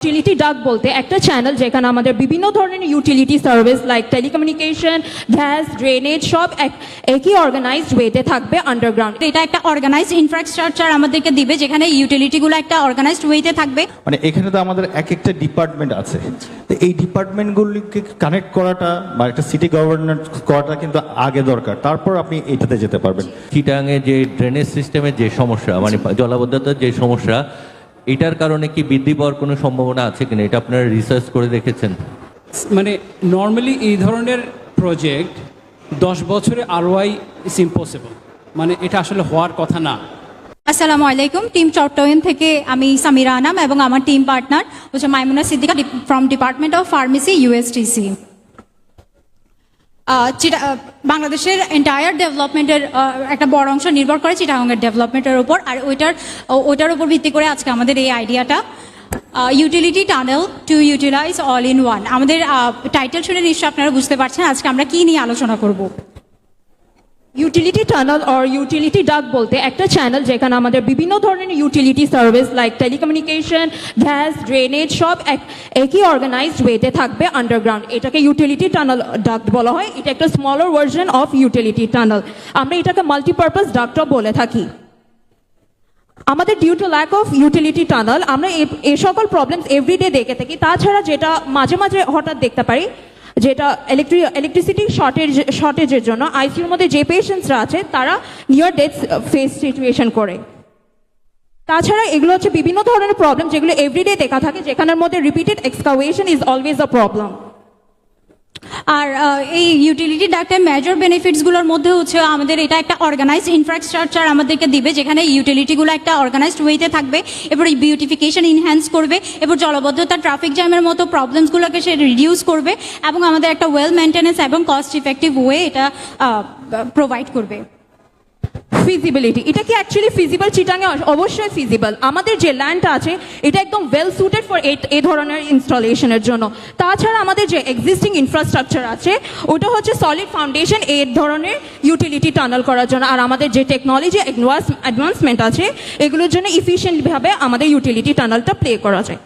Utility ডাক বলতে একটা চ্যানেল যেখানে আমাদের বিভিন্ন ধরনের utility service like telecommunication gas drainage সব এক- একই অর্গানাইজড ওয়েতে থাকবে আন্ডারগ্রাউন্ড এটা একটা অর্গানাইজড ইনফ্রাস্ট্রাকচার আমাদেরকে দিবে যেখানে ইউটিলিটিগুলো একটা অর্গানাইজড ওয়েতে থাকবে। মানে এখানে তো আমাদের এক একটা ডিপার্টমেন্ট আছে। তো এই ডিপার্টমেন্টগুলিকে কানেক্ট করাটা বা একটা সিটি গভর্নমেন্ট করাটা কিন্তু আগে দরকার। তারপর আপনি এটাতে যেতে পারবেন। চিটাঙে যে ড্রেনেজ সিস্টেমের যে সমস্যা মানে জলাবদ্ধতার যে সমস্যা এটার কারণে কি বৃদ্ধি পাওয়ার কোনো সম্ভাবনা আছে কিনা? এটা আপনারা রিসার্চ করে দেখেছেন। মানে নর্মালি এই ধরনের প্রজেক্ট দশ বছরে আরওয়াই ইস ইম্পসিবল মানে এটা আসলে হওয়ার কথা না। আসসালামু আলাইকুম। টিম চট্টগ্রাম থেকে আমি সামিরা আনাম এবং আমার টিম পার্টনার হচ্ছে Maimuna Siddika from department of pharmacy USTC বাংলাদেশের এন্টায়ার ডেভেলপমেন্টের একটা বড় অংশ নির্ভর করে চিটাগঙ্গের ডেভেলপমেন্টের উপর। আর ওইটার ওইটার উপর ভিত্তি করে আজকে আমাদের এই আইডিয়াটা utility tunnel to utilize all in one আমাদের টাইটেল শুনে নিশ্চয় আপনারা বুঝতে পারছেন। আজকে আমরা কী নিয়ে আলোচনা করব? ইউটিলিটি টানেল অর ইউটিলিটি ডাক বলতে একটা চ্যানেল যেখানে আমাদের বিভিন্ন ধরনের utility service like telecommunication gas drainage সব এক- একই অর্গানাইজড ওয়েতে থাকবে আন্ডারগ্রাউন্ড এটাকে ইউটিলিটি টানেল ডাক্ট বলা হয়। এটা একটা smaller version of utility tunnel আমরা এটাকে মাল্টিপারপাস ডাক্টও বলে থাকি। আমাদের due to lack of utility tunnel আমরা এ- সকল প্রবলেমস এভরিডে দেখে থাকি। তাছাড়া যেটা মাঝে মাঝে হঠাৎ দেখতে পারি যেটা ইলেকট্রি ইলেকট্রিসিটি শর্টেজ শর্টেজের জন্য আইসিউর মধ্যে যে পেশেন্টসরা আছে, তারা নিয়ার ডেথ ফেস সিচুয়েশন করে। তাছাড়া এগুলো হচ্ছে বিভিন্ন ধরনের প্রবলেম যেগুলো এভরিডে দেখা থাকে, যেখানের মধ্যে repeated excavation is always a problem আর এই ইউটিলিটি ডাক্টের মেজর বেনিফিটসগুলোর মধ্যে হচ্ছে আমাদের এটা একটা অর্গানাইজড ইনফ্রাস্ট্রাকচার আমাদেরকে দিবে, যেখানে ইউটিলিটিগুলো একটা অর্গানাইজড ওয়েতে থাকবে এবার এই বিউটিফিকেশন ইনহ্যান্স করবে এবার জলবদ্ধতা ট্রাফিক জ্যামের মতো প্রবলেমসগুলোকে সে রিডিউস করবে, এবং আমাদের একটা ওয়েল মেনটেন্যান্স এবং কস্ট ইফেক্টিভ ওয়ে এটা প্রোভাইড করবে। ফিজিবিলিটি এটা কি অ্যাকচুয়ালি ফিজিবল চিটাঙে অবশ্যই ফিজিবল আমাদের যে ল্যান্ডটা আছে, এটা একদম ওয়েল সুটেড ফর এ ধরনের ইনস্টলেশনের জন্য। তাছাড়া আমাদের যে এক্সিস্টিং ইনফ্রাস্ট্রাকচার আছে, ওটা হচ্ছে সলিড ফাউন্ডেশন এই ধরনের ইউটিলিটি টানেল করার জন্য। আর আমাদের যে টেকনোলজি অ্যাডভান্সমেন্ট আছে, এগুলোর জন্য ইফিশিয়েন্টভাবে আমাদের ইউটিলিটি টানেলটা প্লে করা যায়।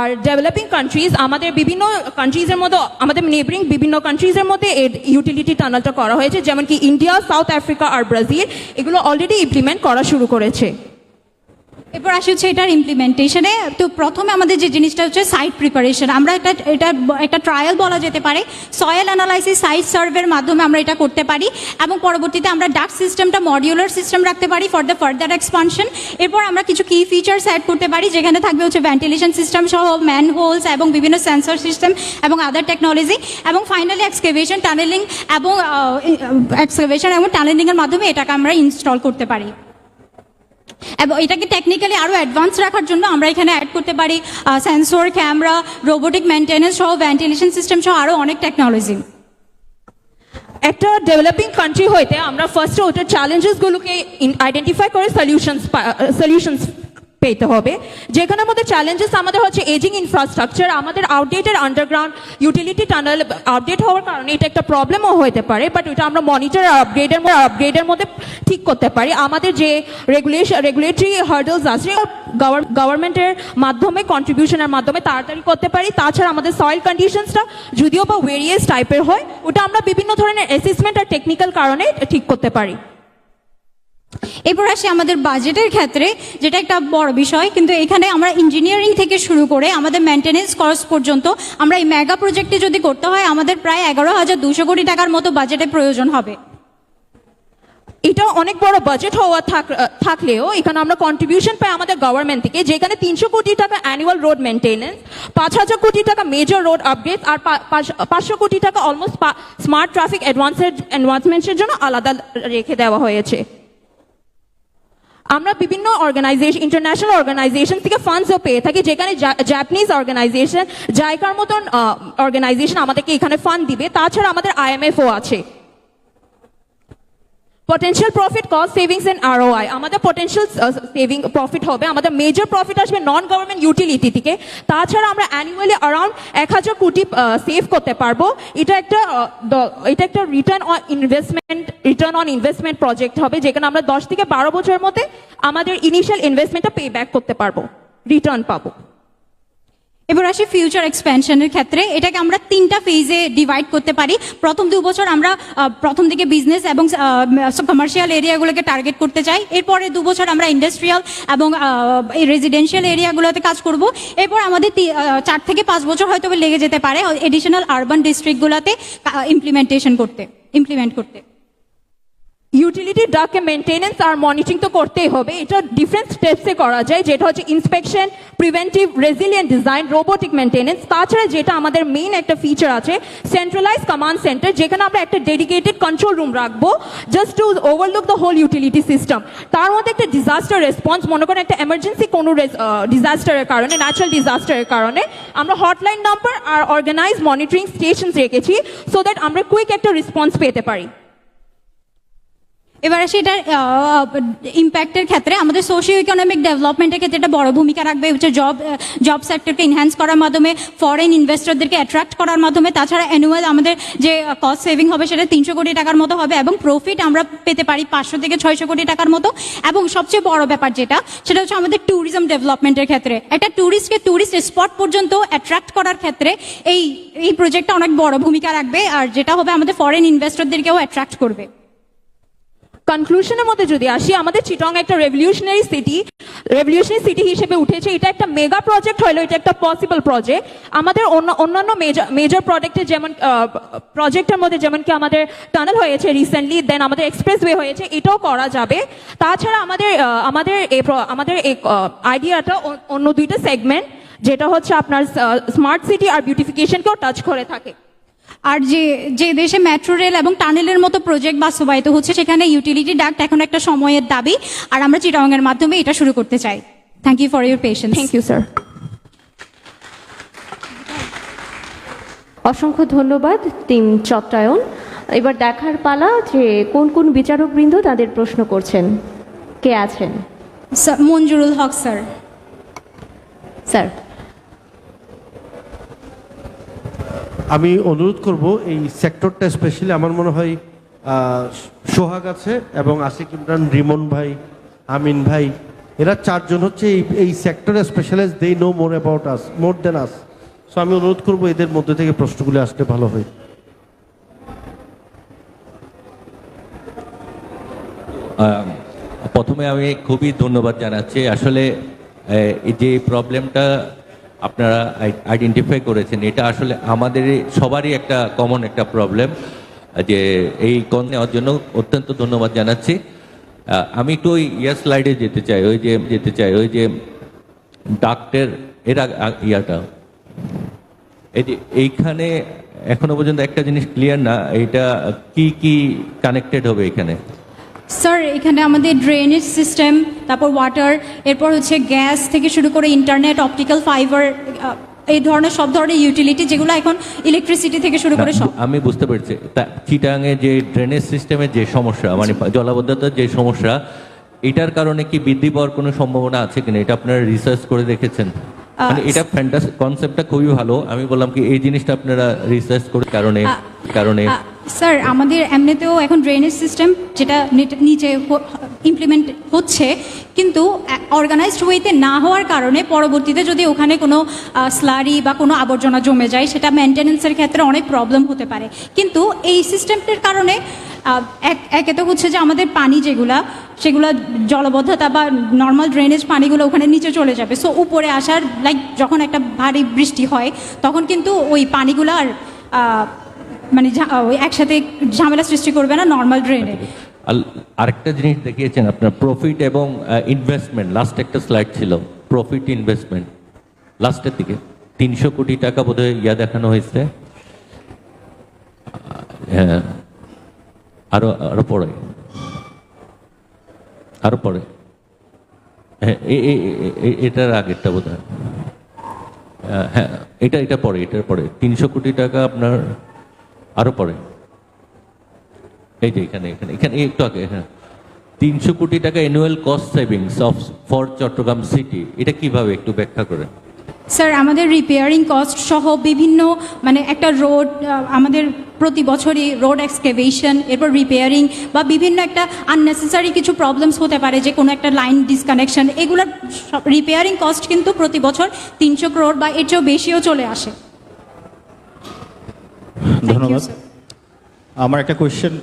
আর ডেভেলপিং কান্ট্রিজ আমাদের বিভিন্ন কান্ট্রিজের মধ্যে, আমাদের নেবরিং বিভিন্ন কান্ট্রিজের মধ্যে এর ইউটিলিটি টানেলটা করা হয়েছে যেমন কি ইন্ডিয়া সাউথ আফ্রিকা আর ব্রাজিল এগুলো অলরেডি ইমপ্লিমেন্ট করা শুরু করেছে। এরপর আসি হচ্ছে এটার ইমপ্লিমেন্টেশনে তো প্রথমে আমাদের যে জিনিসটা হচ্ছে সাইট প্রিপারেশন আমরা এটা এটা একটা ট্রায়াল বলা যেতে পারে। সয়েল অ্যানালাইসিস সাইট সার্ভের মাধ্যমে আমরা এটা করতে পারি। এবং পরবর্তীতে আমরা ডাক সিস্টেমটা মডিউলার সিস্টেম রাখতে পারি ফর দ্য ফার্দার এক্সপানশন এরপর আমরা কিছু কি ফিচার্স অ্যাড করতে পারি, যেখানে থাকবে হচ্ছে ভেন্টিলেশন সিস্টেম সহ ম্যান হোলস এবং বিভিন্ন সেন্সর সিস্টেম এবং আদার টেকনোলজি এবং ফাইনালি এক্সকেভেশন টানেলিং এবং এক্সকেভেশন এবং টানেলিংয়ের মাধ্যমে এটাকে আমরা ইনস্টল করতে পারি। এবং এটাকে টেকনিক্যালি আরও অ্যাডভান্স রাখার জন্য আমরা এখানে অ্যাড করতে পারি সেন্সর ক্যামেরা রোবোটিক মেনটেন্যান্স সহ ভেন্টিলেশন সিস্টেম সহ আরও অনেক টেকনোলজি একটা ডেভেলপিং কান্ট্রি হইতে আমরা ফার্স্টে ওটার চ্যালেঞ্জেসগুলোকে আইডেন্টিফাই করে সলিউশনস সলিউশনস পেতে হবে। যেখানের মধ্যে চ্যালেঞ্জেস আমাদের হচ্ছে এজিং ইনফ্রাস্ট্রাকচার আমাদের outdated underground utility tunnel update হওয়ার কারণে এটা একটা প্রবলেমও হতে পারে বাট ওটা আমরা মনিটর আপগ্রেডের আপগ্রেডের মধ্যে ঠিক করতে পারি। আমাদের যে রেগুলেশন রেগুলেটরি হার্ডলস আছে গভর্নমেন্টের মাধ্যমে কন্ট্রিবিউশনের মাধ্যমে তাড়াতাড়ি করতে পারি। তাছাড়া আমাদের সয়েল কন্ডিশনসটা যদিও বা ভেরিয়াস টাইপের হয়, ওটা আমরা বিভিন্ন ধরনের অ্যাসেসমেন্ট আর টেকনিক্যাল কারণে ঠিক করতে পারি। এরপর আসি আমাদের বাজেটের ক্ষেত্রে, যেটা একটা বড় বিষয়, কিন্তু এখানে আমরা ইঞ্জিনিয়ারিং থেকে শুরু করে আমাদের মেনটেনেন্স কস্ট পর্যন্ত আমরা এই মেগা প্রজেক্টে যদি করতে হয়, আমাদের প্রায় এগারো হাজার দুশো কোটি টাকার মতো বাজেটের প্রয়োজন হবে। এটা অনেক বড় বাজেট হওয়া থাক- থাকলেও এখানে আমরা কন্ট্রিবিউশন পাই আমাদের গভর্নমেন্ট থেকে, যেখানে তিনশো কোটি টাকা অ্যানুয়াল রোড মেনটেনেন্স পাঁচ হাজার কোটি টাকা মেজর রোড আপগ্রেড আর পাঁচশো কোটি টাকা অলমোস্ট স্মার্ট ট্রাফিক অ্যাডভান্সের অ্যাডভান্সমেন্টের জন্য আলাদা রেখে দেওয়া হয়েছে। আমরা বিভিন্ন অর্গানাইজেশন ইন্টারন্যাশনাল অর্গানাইজেশন থেকে ফান্ডসও পেয়ে থাকি, যেখানে জাপানিজ অর্গানাইজেশন জায়কার মতন অর্গানাইজেশন আমাদেরকে এখানে ফান্ড দিবে। তাছাড়া আমাদের আইএমএফও আছে। Potential profit cost savings and ROI আমাদের পটেনশিয়াল সেভিং প্রফিট হবে। আমাদের মেজর প্রফিট আসবে নন গভর্নমেন্ট ইউটিলিটি থেকে। তাছাড়া আমরা অ্যানুয়ালি অ্যারাউন্ড এক হাজার কোটি সেভ করতে পারব। এটা একটা দ- এটা একটা return on investment return on investment project হবে, যেখানে আমরা দশ থেকে বারো বছরের মধ্যে আমাদের ইনিশিয়াল ইনভেস্টমেন্টটা পে ব্যাক করতে পারব। রিটার্ন পাবো। এবার আসি ফিউচার এক্সপেনশনের ক্ষেত্রে। এটাকে আমরা তিনটা ফেজে ডিভাইড করতে পারি। প্রথম দু বছর আমরা প্রথম দিকে বিজনেস এবং কমার্শিয়াল এরিয়াগুলোকে টার্গেট করতে চাই। এরপরে দু বছর আমরা ইন্ডাস্ট্রিয়াল এবং রেজিডেন্সিয়াল এরিয়াগুলোতে কাজ করব। এরপর আমাদের চার থেকে পাঁচ বছর হয়তো লেগে যেতে পারে এডিশনাল আরবান ডিস্ট্রিক্টগুলোতে ইমপ্লিমেন্টেশন করতে ইমপ্লিমেন্ট করতে। ইউটিলিটি ডাককে মেনটেনেন্স আর মনিটরিং তো করতেই হবে। এটা ডিফারেন্ট স্টেপসে করা যায়, যেটা হচ্ছে inspection preventive resilient design robotic maintenance তাছাড়া যেটা আমাদের মেইন একটা ফিচার আছে সেন্ট্রালাইজ কমান্ড সেন্টার যেখানে আমরা একটা ডেডিকেটেড কন্ট্রোল রুম রাখব just to overlook the whole utility system তার মধ্যে একটা ডিজাস্টার রেসপন্স মনে করেন একটা এমার্জেন্সি কোনো ডিজাস্টারের কারণে ন্যাচারাল ডিজাস্টারের কারণে, আমরা হটলাইন নাম্বার আর অর্গানাইজ মনিটরিং স্টেশনস রেখেছি সো দ্যাট আমরা কুইক একটা রেসপন্স পেতে পারি। এবার আসি এটার ইম্প্যাক্টের ক্ষেত্রে। আমাদের সোশিও ইকোনমিক ডেভেলপমেন্টের ক্ষেত্রে এটা বড় ভূমিকা রাখবে। হচ্ছে জব জব সেক্টরকে ইনহ্যান্স করার মাধ্যমে ফরেন ইনভেস্টরদেরকে অ্যাট্রাক্ট করার মাধ্যমে। তাছাড়া অ্যানুয়াল আমাদের যে কস্ট সেভিং হবে সেটা তিনশো কোটি টাকার মতো হবে এবং প্রফিট আমরা পেতে পারি পাঁচশো থেকে ছয়শো কোটি টাকার মতো। এবং সবচেয়ে বড় ব্যাপার যেটা, সেটা হচ্ছে আমাদের ট্যুরিজম ডেভেলপমেন্টের ক্ষেত্রে। একটা ট্যুরিস্টকে ট্যুরিস্ট স্পট পর্যন্ত অ্যাট্রাক্ট করার ক্ষেত্রে এই এই প্রজেক্টটা অনেক বড় ভূমিকা রাখবে। আর যেটা হবে আমাদের ফরেন ইনভেস্টরদেরকেও অ্যাট্রাক্ট করবে। কনক্লুশনের মধ্যে যদি আসি, আমাদের চিটং একটা রেভলিউশনারি সিটি রেভলিউশনারি সিটি হিসেবে উঠেছে। এটা একটা মেগা প্রজেক্ট হলো, এটা একটা পসিবল প্রজেক্ট আমাদের অন্য, অন্যান্য মেজর মেজর প্রজেক্টের যেমন প্রজেক্টের মধ্যে যেমন কি আমাদের টানেল হয়েছে রিসেন্টলি দেন আমাদের এক্সপ্রেস এক্সপ্রেসওয়ে হয়েছে, এটাও করা যাবে। তাছাড়া আমাদের আমাদের এই আমাদের এই আইডিয়াটা অন্য দুইটা সেগমেন্ট যেটা হচ্ছে আপনার স্মার্ট সিটি আর বিউটিফিকেশনকেও টাচ করে থাকে। আর যে যে দেশে মেট্রো রেল এবং টানেলের মতো প্রজেক্ট বাস্তবায়িত হচ্ছে সেখানে ইউটিলিটি ডাক্ট এখন একটা সময়ের দাবি। আর আমরা চিটাংয়ের মাধ্যমে এটা শুরু করতে চাই। Thank you for your patience thank you sir অসংখ্য ধন্যবাদ টিম চট্টায়ন এবার দেখার পালা যে কোন কোন বিচারকবৃন্দ তাদের প্রশ্ন করছেন। কে আছেন? মঞ্জুরুল হক স্যার স্যার আমি অনুরোধ করব, এই সেক্টরটা স্পেশালি আমার মনে হয় সোহাগ আছে এবং আশিক ইমরান, রিমন ভাই, আমিন ভাই, এরা চারজন হচ্ছে এই এই সেক্টরে specialize they know more about us more than us so আমি অনুরোধ করব এদের মধ্যে থেকে প্রশ্নগুলি আসলে ভালো হয়। প্রথমে আমি খুবই ধন্যবাদ জানাচ্ছি। আসলে যে প্রবলেমটা আপনারা আইডেন্টিফাই করেছেন, এটা আসলে আমাদের সবারই একটা কমন একটা প্রবলেম যে এই কন নেওয়ার জন্য অত্যন্ত ধন্যবাদ জানাচ্ছি। আমি একটু ওই ইয়ার স্লাইডে যেতে চাই, ওই যে, যেতে চাই, ওই যে ডাক্টের এর ইয়াটা। এই যে এইখানে এখনও পর্যন্ত একটা জিনিস ক্লিয়ার না এটা কি কি কানেক্টেড হবে এখানে? স্যার এখানে আমাদের ড্রেনেজ সিস্টেম তারপর ওয়াটার এরপর হচ্ছে গ্যাস থেকে শুরু করে ইন্টারনেট অপটিক্যাল ফাইবার এই ধরনের সব ধরনের ইউটিলিটি যেগুলো এখন ইলেকট্রিসিটি থেকে শুরু করে সব। আমি বুঝতে পেরেছি। চিটাঙে যে ড্রেনেজ সিস্টেমের যে সমস্যা মানে জলাবদ্ধতার যে সমস্যা এটার কারণে কি বৃদ্ধি পাওয়ার কোনো সম্ভাবনা আছে কিনা? এটা আপনারা রিসার্চ করে দেখেছেন। মানে এটা ফ্যান্টাস কনসেপ্টটা খুবই ভালো। আমি বললাম কি এই জিনিসটা আপনারা রিসার্চ করে কারণে কারণে স্যার, আমাদের এমনিতেও এখন ড্রেনেজ সিস্টেম যেটা নিচে ইমপ্লিমেন্ট হচ্ছে, কিন্তু অর্গানাইজড ওয়েতে না হওয়ার কারণে পরবর্তীতে যদি ওখানে কোনো স্লারি বা কোনো আবর্জনা জমে যায়, সেটা মেনটেনেন্সের ক্ষেত্রে অনেক প্রবলেম হতে পারে। কিন্তু এই সিস্টেমটির কারণে এক তো হচ্ছে যে আমাদের পানি যেগুলা, সেগুলো জলবদ্ধতা বা নর্মাল ড্রেনেজ পানিগুলো ওখানে নিচে চলে যাবে। সো উপরে আসার লাইক যখন একটা ভারী বৃষ্টি হয়, তখন কিন্তু ওই পানিগুলো আর মানে একসাথে ঝামেলা সৃষ্টি করবে না নর্মাল ড্রেনে আরেকটা জিনিস দেখিয়েছেন আপনার প্রফিট এবং ইনভেস্টমেন্ট লাস্ট একটা স্লাইড ছিল প্রফিট ইনভেস্টমেন্ট লাস্টের দিকে। তিনশো কোটি টাকা বোধহয় ইয়া দেখানো হয়েছে। হ্যাঁ। আরও আরও পরে আরও পরে হ্যাঁ এটার আগেরটা বোধ হয় হ্যাঁ এটা এটা পরে এটার পরে তিনশো কোটি টাকা আপনার আরও পরে। এই যে এখানে এখানে এখানে একটু আগে হ্যাঁ। তিনশো কোটি টাকা annual cost savings of for Chattogram city এটা কীভাবে একটু ব্যাখ্যা করে স্যার আমাদের রিপেয়ারিং কস্ট সহ বিভিন্ন মানে একটা রোড আমাদের প্রতি বছরই রোড এক্সকেভেশন এরপর রিপেয়ারিং বা বিভিন্ন একটা আননেসেসারি কিছু প্রবলেমস হতে পারে, যে কোনো একটা লাইন ডিসকানেকশন এগুলোর রিপেয়ারিং কস্ট কিন্তু প্রতি বছর তিনশো ক্রোড় বা এর চেয়েও বেশিও চলে আসে। ধন্যবাদ। আমার একটা কোয়েশ্চেন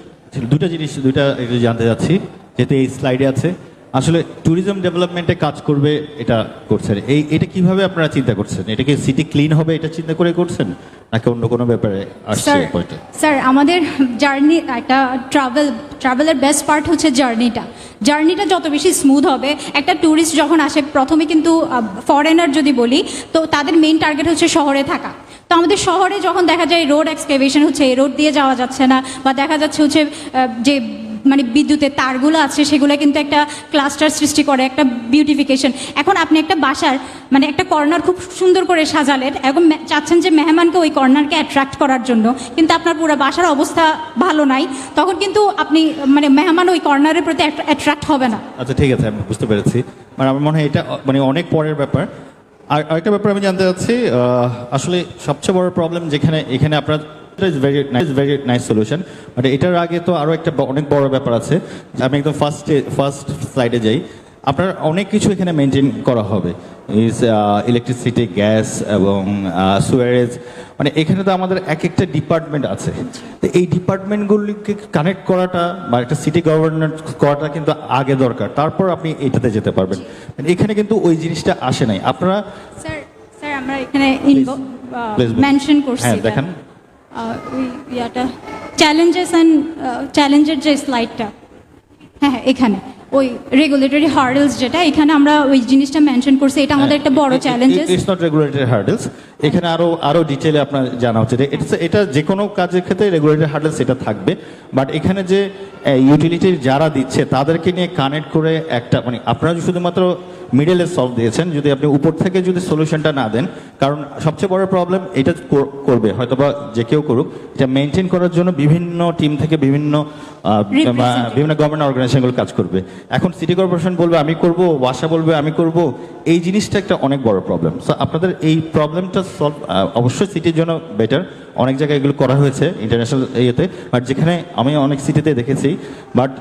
দুটা জিনিস দুইটা একটু জানতে যাচ্ছি যেহেতু এই স্লাইডে আছে। আসলে ট্যুরিজম ডেভেলপমেন্টে কাজ করবে এটা করছেন। এই এটা কীভাবে আপনারা চিন্তা করছেন? এটা কি সিটি ক্লিন হবে এটা চিন্তা করে করছেন? নাকি অন্য কোনো ব্যাপারে আসছে স্যার আমাদের জার্নি একটা ট্রাভেল ট্রাভেলের বেস্ট পার্ট হচ্ছে জার্নিটা জার্নিটা যত বেশি স্মুথ হবে একটা ট্যুরিস্ট যখন আসে প্রথমে কিন্তু ফরেনার যদি বলি তো তাদের মেইন টার্গেট হচ্ছে শহরে থাকা। তো আমাদের শহরে যখন দেখা যায় রোড এক্সকেভেশন হচ্ছে, এই রোড দিয়ে যাওয়া যাচ্ছে না, বা দেখা যাচ্ছে হচ্ছে যে মানে বিদ্যুতের তারগুলো আছে, সেগুলো কিন্তু একটা ক্লাস্টার সৃষ্টি করে, একটা বিউটিফিকেশন এখন আপনি একটা বাসার মানে একটা কর্নার খুব সুন্দর করে সাজালেন, এবং চাচ্ছেন যে মেহমানকে ওই কর্নারকে অ্যাট্রাক্ট করার জন্য, কিন্তু আপনার পুরো বাসার অবস্থা ভালো নাই, তখন কিন্তু আপনি মানে মেহমান ওই কর্নারের প্রতি অ্যাট্রাক্ট হবে না। আচ্ছা ঠিক আছে আমি বুঝতে পেরেছি। মানে আমার মনে হয় এটা মানে অনেক পরের ব্যাপার। আর আরেকটা ব্যাপার আমি জানতে চাচ্ছি আসলে সবচেয়ে বড় প্রবলেম যেখানে, এখানে আপনার very nice very nice solution but এটার আগে তো আরও একটা অনেক বড় ব্যাপার আছে। আমি একদম ফার্স্ট ফার্স্ট স্লাইডে যাই। আপনার অনেক কিছু এখানে মেনটেন করা হবে। ইজ ইলেকট্রিসিটি গ্যাস এবং সুয়ারেজ মানে এখানে তো আমাদের এক একটা ডিপার্টমেন্ট আছে। তো এই ডিপার্টমেন্টগুলিকে কানেক্ট করাটা বা একটা সিটি গভর্নমেন্ট করাটা কিন্তু আগে দরকার। তারপর আপনি এটাতে যেতে পারবেন। মানে এখানে কিন্তু ওই জিনিসটা আসে নাই। আপনারা স্যার স্যার আমরা এখানে মেনশন করছি হ্যাঁ। দেখান। ওই ইয়াটা। চ্যালেঞ্জেস অ্যান্ড চ্যালেঞ্জের যে স্লাইডটা হ্যাঁ হ্যাঁ এখানে। ওই রেগুলেটরি হার্ডেলস যেটা এখানে আমরা ওই জিনিসটা মেনশন করছি এটা আমাদের একটা বড় challenges it's not regulatory hurdles এখানে আরও আরও ডিটেলে আপনার জানা উচিত এটা এটা যে কোনো কাজের ক্ষেত্রে রেগুলেটরি হার্ডেলস এটা থাকবে। বাট এখানে যে ইউটিলিটি যারা দিচ্ছে তাদেরকে নিয়ে কানেক্ট করে একটা মানে আপনারা শুধুমাত্র মিডলে সলভ দিয়েছেন যদি আপনি উপর থেকে যদি সলিউশনটা না দেন কারণ সবচেয়ে বড় প্রবলেম এটা করবে হয়তোবা যে কেউ করুক। এটা মেনটেন করার জন্য বিভিন্ন টিম থেকে বিভিন্ন. বিভিন্ন গভর্নমেন্ট অর্গানাইজেশনগুলো কাজ করবে। এখন সিটি কর্পোরেশন বলবে আমি করব ওয়াসা বলবে আমি করব এই জিনিসটা একটা অনেক বড় প্রবলেম সো আপনাদের এই প্রবলেমটা সলভ অবশ্যই সিটির জন্য বেটার অনেক জায়গায় এগুলো করা হয়েছে ইন্টারন্যাশনাল ইয়েতে বাট যেখানে আমি অনেক সিটিতে দেখেছি বাট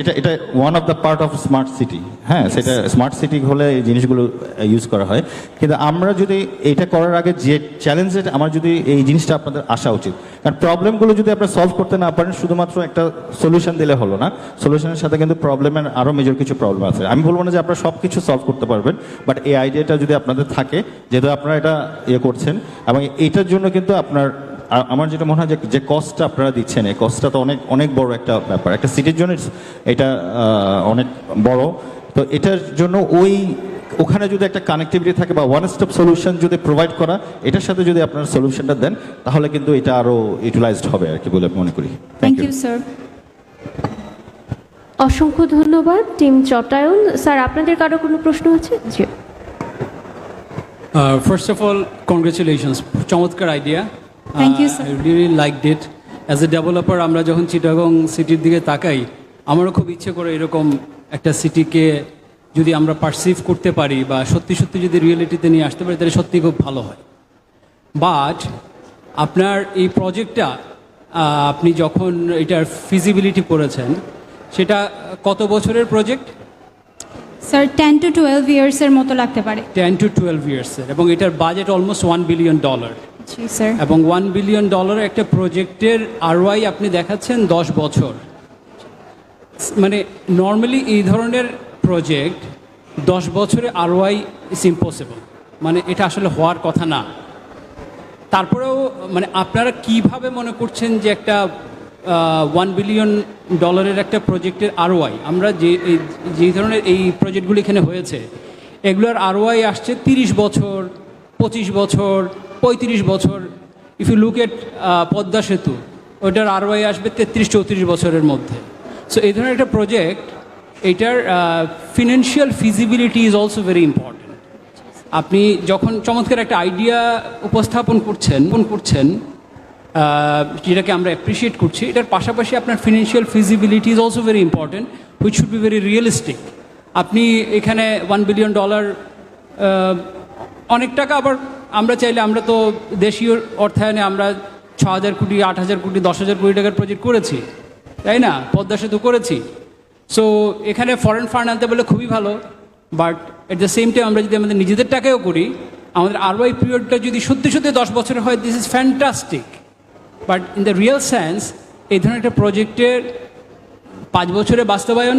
এটা এটা one of the part of smart city হ্যাঁ সেটা স্মার্ট সিটি হলে এই জিনিসগুলো ইউজ করা হয়। কিন্তু আমরা যদি এটা করার আগে যে চ্যালেঞ্জের আমার যদি এই জিনিসটা আপনাদের আসা উচিত। কারণ প্রবলেমগুলো যদি আপনারা সলভ করতে না পারেন শুধুমাত্র একটা সলিউশন দিলে হলো না। সলিউশনের সাথে কিন্তু প্রবলেমের আরও মেজর কিছু প্রবলেম আছে। আমি বলব না যে আপনারা সব কিছু সলভ করতে পারবেন বাট এই আইডিয়াটা যদি আপনাদের থাকে যেহেতু আপনারা এটা ইয়ে করছেন এবং এটার জন্য কিন্তু আপনার আমার যেটা মনে হয় যে যে কস্টটা আপনারা দিচ্ছেন এই কস্টটা তো অনেক অনেক বড় একটা ব্যাপার। একটা সিটির জন্য এটা অনেক বড়। তো এটার জন্য ওই ওখানে যদি একটা কানেক্টিভিটি থাকে বা ওয়ান স্টপ সলিউশন যদি প্রোভাইড করা এটার সাথে যদি আপনারা সলিউশনটা দেন তাহলে কিন্তু এটা আরও ইউটিলাইজড হবে আর কি বলে মনে করি। থ্যাংক ইউ স্যার অসংখ্য ধন্যবাদ টিম চটায়ন। স্যার আপনাদের কারও কোনো প্রশ্ন আছে? জি। ফার্স্ট অফ অল কংগ্রেচুলেশনস চমৎকার idea Thank you, sir. I really like it as a developer আমরা যখন চিটাগং সিটির দিকে তাকাই আমারও খুব ইচ্ছে করে এরকম একটা সিটিকে যদি আমরা পারসিভ করতে পারি বা সত্যি সত্যি যদি রিয়েলিটিতে নিয়ে আসতে পারি তাহলে সত্যি খুব ভালো হয়। বাট আপনার এই প্রজেক্টটা আপনি যখন এটার ফিজিবিলিটি করেছেন সেটা কত বছরের project sir ten to twelve ইয়ার্সের মতো লাগতে পারে। টেন টু টুয়েলভ ইয়ার্সের এবং এটার budget almost one billion dollar sir এবং ওয়ান বিলিয়ন ডলারের একটা প্রজেক্টের আরওয়াই আপনি দেখাচ্ছেন দশ বছর। মানে নর্মালি এই ধরনের প্রজেক্ট দশ বছরে আরওয়াই ইস ইম্পসিবল মানে এটা আসলে হওয়ার কথা না। তারপরেও মানে আপনারা কীভাবে মনে করছেন যে একটা ওয়ান বিলিয়ন ডলারের একটা প্রজেক্টের আরওয়াই আমরা যে যে ধরনের এই প্রজেক্টগুলি এখানে হয়েছে, এগুলোর আরওয়াই আসছে তিরিশ বছর, পঁচিশ বছর পঁয়ত্রিশ বছর if you look at Padma Setu ওইটার আরওয়াই আসবে তেত্রিশ চৌত্রিশ বছরের মধ্যে। সো এই ধরনের একটা প্রজেক্ট এইটার financial feasibility is also very important আপনি যখন চমৎকার একটা আইডিয়া উপস্থাপন করছেন করছেন যেটাকে আমরা অ্যাপ্রিসিয়েট করছি, এটার পাশাপাশি আপনার financial feasibility is also very important which should be very realistic আপনি এখানে ওয়ান বিলিয়ন ডলার অনেক টাকা আবার আমরা চাইলে আমরা তো দেশীয় অর্থায়নে আমরা ছ হাজার কোটি আট হাজার কোটি দশ হাজার কোটি টাকার প্রজেক্ট করেছি, তাই না? পদ্মা সেতু করেছি। সো এখানে ফরেন ফান্ড আনতে বলে খুবই ভালো but at the same time আমরা যদি আমাদের নিজেদের টাকাও করি, আমাদের আরওয়াই পিরিয়ডটা যদি সত্যি সত্যি দশ বছরের হয় this is fantastic but in the real sense এই ধরনের একটা প্রজেক্টের পাঁচ বছরের বাস্তবায়ন,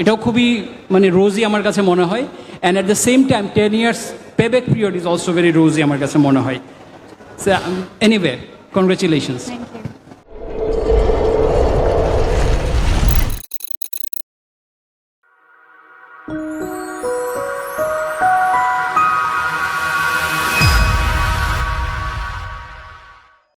এটাও খুবই মানে রোজই আমার কাছে মনে হয়। And at the same time ten years payback period is also very rosy আমার কাছে মনে হয়। Anyway congratulations